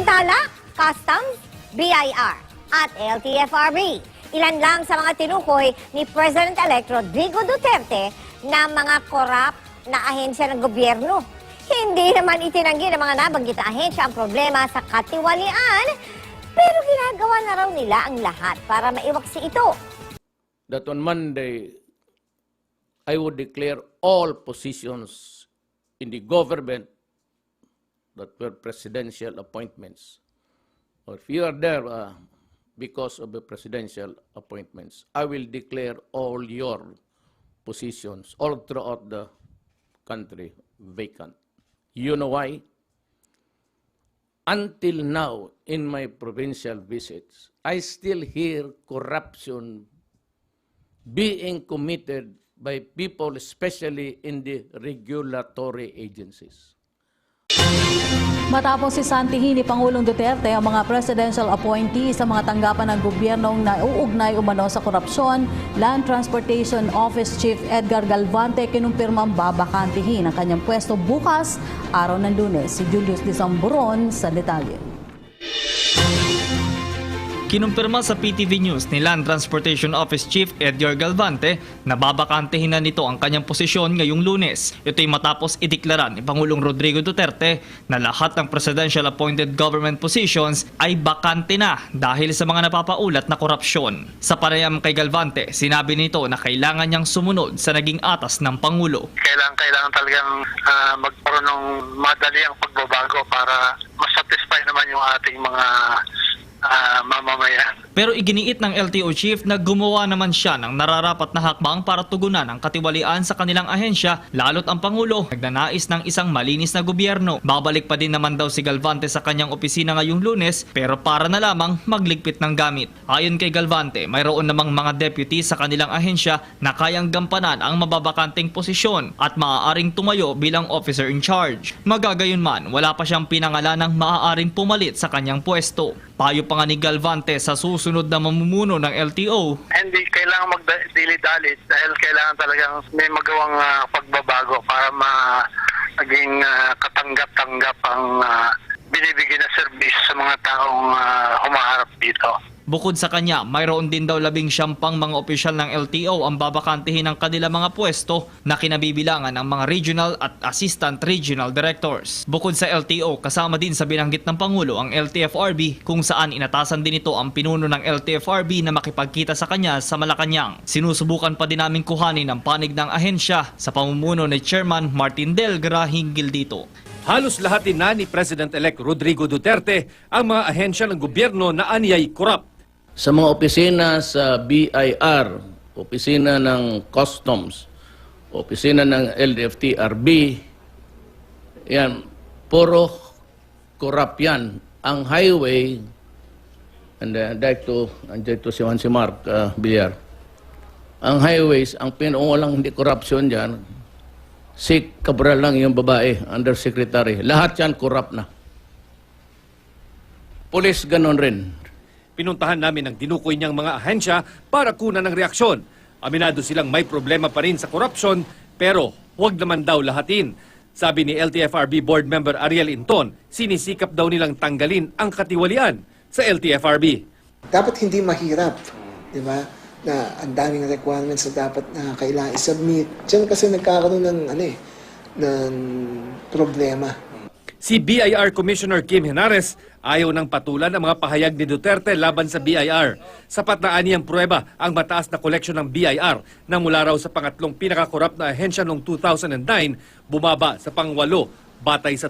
Samantala, Customs, BIR at LTFRB. Ilan lang sa mga tinukoy ni President-elect Rodrigo Duterte na mga korap na ahensya ng gobyerno. Hindi naman itinanggi ng mga nabanggit na ahensya ang problema sa katiwalian, pero ginagawa na raw nila ang lahat para maiwaksi ito. that on Monday I would declare all positions in the government that were presidential appointments. Or if you are there uh, because of the presidential appointments, I will declare all your positions all throughout the country vacant. You know why? Until now, in my provincial visits, I still hear corruption being committed by people, especially in the regulatory agencies. Matapos si Santihin ni Pangulong Duterte ang mga presidential appointee sa mga tanggapan ng gobyernong nauugnay umano sa korupsyon, Land Transportation Office Chief Edgar Galvante kinumpirmang babakantihin ang kanyang pwesto bukas, araw ng lunes. Si Julius Disamburon sa detalye. Kinumpirma sa PTV News ni Land Transportation Office Chief Edgar Galvante na babakantehin na nito ang kanyang posisyon ngayong lunes. Ito'y matapos ideklara ni Pangulong Rodrigo Duterte na lahat ng presidential appointed government positions ay bakante na dahil sa mga napapaulat na korupsyon. Sa pareham kay Galvante, sinabi nito na kailangan niyang sumunod sa naging atas ng Pangulo. kailangan kailangan talagang ah, magkaroon ng madali ang pagbabago para masatisfy naman yung ating mga ah, mamamayan. Pero iginiit ng LTO chief na gumawa naman siya ng nararapat na hakbang para tugunan ang katiwalian sa kanilang ahensya, lalo't ang Pangulo nagnanais ng isang malinis na gobyerno. Babalik pa din naman daw si Galvante sa kanyang opisina ngayong lunes, pero para na lamang magligpit ng gamit. Ayon kay Galvante, mayroon namang mga deputy sa kanilang ahensya na kayang gampanan ang mababakanting posisyon at maaaring tumayo bilang officer in charge. Magagayon man, wala pa siyang pinangalan ng maaaring pumalit sa kanyang pwesto. Payo pa nga ni Galvante sa susunod na mamumuno ng LTO Hindi kailangan magdili-dalit dahil kailangan talagang may magawang ah, pagbabago para ma maging ah, katanggap-tanggap ang ah, binibigyan na service sa mga taong ah, humaharap dito. Bukod sa kanya, mayroon din daw labing siyam-pang mga opisyal ng LTO ang babakantihin ng kanila mga pwesto na kinabibilangan ng mga regional at assistant regional directors. Bukod sa LTO, kasama din sa binanggit ng Pangulo ang LTFRB kung saan inatasan din ito ang pinuno ng LTFRB na makipagkita sa kanya sa Malacanang. Sinusubukan pa din namin kuhanin ang panig ng ahensya sa pamumuno ni Chairman Martin Delgra hinggil dito. Halos lahat na ni President-elect Rodrigo Duterte ang mga ahensya ng gobyerno na aniyay korap. Sa mga opisina sa BIR, opisina ng Customs, opisina ng LDFT-RB, yan, puro corrupt yan. Ang highway, and uh, like to, to si Juan si Mark uh, Villar, ang highways, ang pinungulang hindi corruption dyan, si Cabral lang yung babae, undersecretary. Lahat yan corrupt na. Police ganon rin. Pinuntahan namin ang dinukoy niyang mga ahensya para kunan ng reaksyon. Aminado silang may problema pa rin sa korupsyon pero huwag naman daw lahatin. Sabi ni LTFRB Board Member Ariel Inton, sinisikap daw nilang tanggalin ang katiwalian sa LTFRB. dapat hindi mahirap, di ba? Na ang daming requirements na dapat na kailangan i-submit. Diyan kasi nagkakaroon ng ano eh, ng problema. Si BIR Commissioner Kim Henares ayaw ng patulan ang mga pahayag ni Duterte laban sa BIR. Sapat na aniyang prueba ang mataas na koleksyon ng BIR na mula raw sa pangatlong pinakakorap na ahensya noong 2009 bumaba sa pangwalo batay sa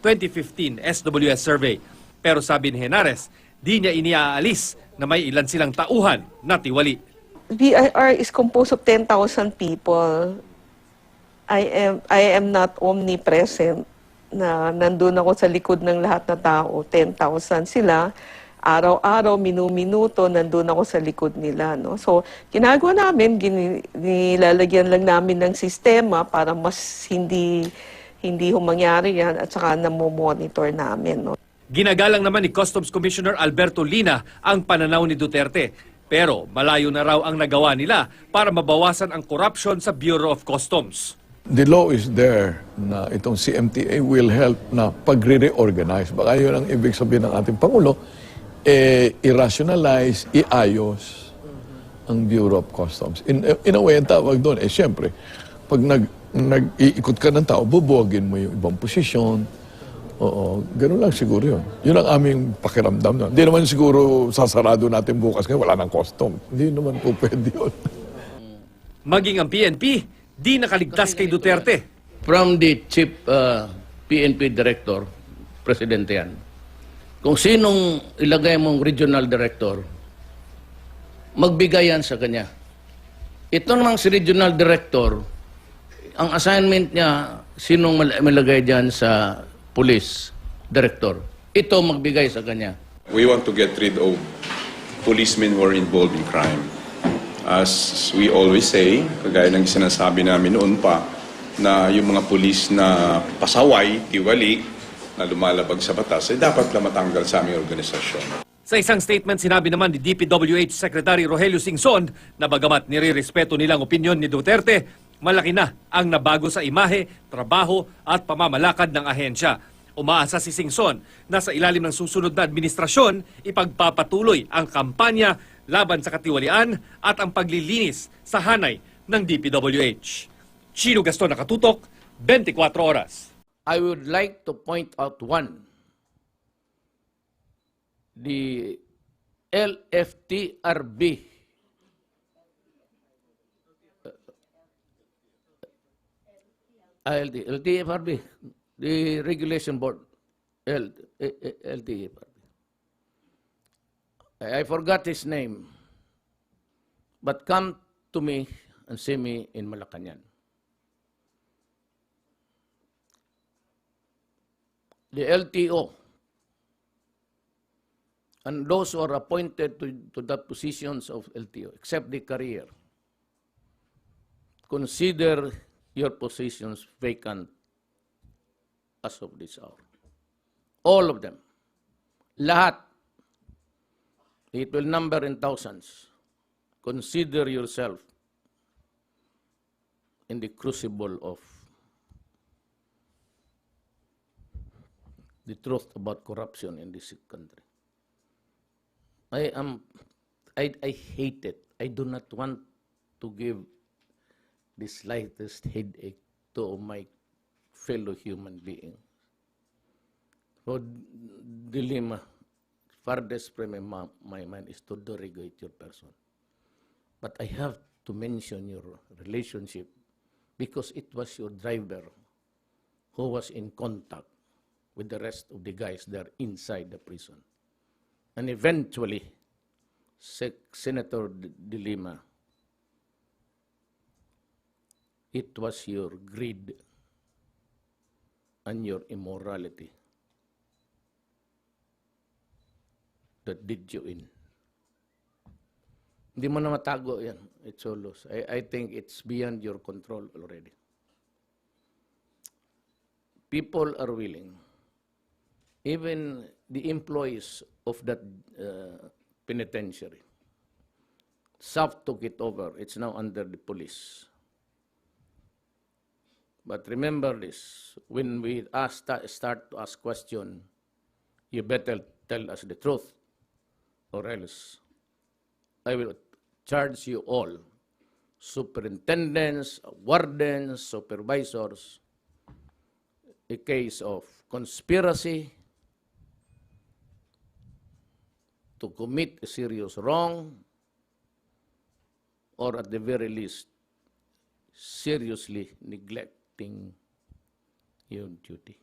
2014-2015 SWS survey. Pero sabi ni Henares, di niya iniaalis na may ilan silang tauhan na tiwali. BIR is composed of 10,000 people. I am I am not omnipresent na nandun ako sa likod ng lahat na tao. 10,000 sila. Araw-araw, minu-minuto, nandun ako sa likod nila. No? So, ginagawa namin, nilalagyan lang namin ng sistema para mas hindi hindi humangyari yan at saka namomonitor namin. No? Ginagalang naman ni Customs Commissioner Alberto Lina ang pananaw ni Duterte. Pero malayo na raw ang nagawa nila para mabawasan ang corruption sa Bureau of Customs. The law is there na itong CMTA will help na pagre-reorganize. Baka yun ang ibig sabihin ng ating Pangulo, eh, i-rationalize, iayos ang Bureau of Customs. In, in a way, ang tawag doon, eh, siyempre, pag nag, nag-iikot ka ng tao, bubuwagin mo yung ibang posisyon. Oo, ganun lang siguro yun. Yun ang aming pakiramdam nun. Hindi naman siguro sasarado natin bukas ngayon, wala nang custom. Hindi naman po pwede yun. Maging ang PNP, di nakaligtas kay Duterte. From the chief uh, PNP director, presidente yan, kung sinong ilagay mong regional director, magbigay yan sa kanya. Ito namang si regional director, ang assignment niya, sinong mal- malagay dyan sa police director. Ito magbigay sa kanya. We want to get rid of policemen who are involved in crime. As we always say, kagaya ng sinasabi namin noon pa, na yung mga pulis na pasaway, tiwali, na lumalabag sa batas, ay dapat na matanggal sa aming organisasyon. Sa isang statement, sinabi naman ni DPWH Secretary Rogelio Singson na bagamat nirirespeto nilang opinyon ni Duterte, malaki na ang nabago sa imahe, trabaho at pamamalakad ng ahensya. Umaasa si Singson na sa ilalim ng susunod na administrasyon, ipagpapatuloy ang kampanya laban sa katiwalian at ang paglilinis sa hanay ng DPWH. Chino Gaston nakatutok, 24 oras. I would like to point out one. The LFTRB uh, LT, LTFRB, the regulation board, L, eh, LTFRB. I, forgot his name, but come to me and see me in Malacanang. the LTO and those who are appointed to, to the positions of LTO, except the career, consider your positions vacant as of this hour. All of them. Lahat. It will number in thousands. Consider yourself in the crucible of the truth about corruption in this country. I am, I, I hate it. I do not want to give the slightest headache to my fellow human beings. So, dilemma, farthest from my, mind is to derogate your person. But I have to mention your relationship because it was your driver who was in contact with the rest of the guys there inside the prison. And eventually, Senator De Lima, it was your greed and your immorality that did you in. Hindi mo na matago yan. It's all loose. I, I think it's beyond your control already. People are willing even the employees of that uh, penitentiary. SAF took it over. It's now under the police. But remember this, when we ask, start to ask question, you better tell us the truth, or else I will charge you all, superintendents, wardens, supervisors, a case of conspiracy to commit a serious wrong or at the very least seriously neglecting your duty.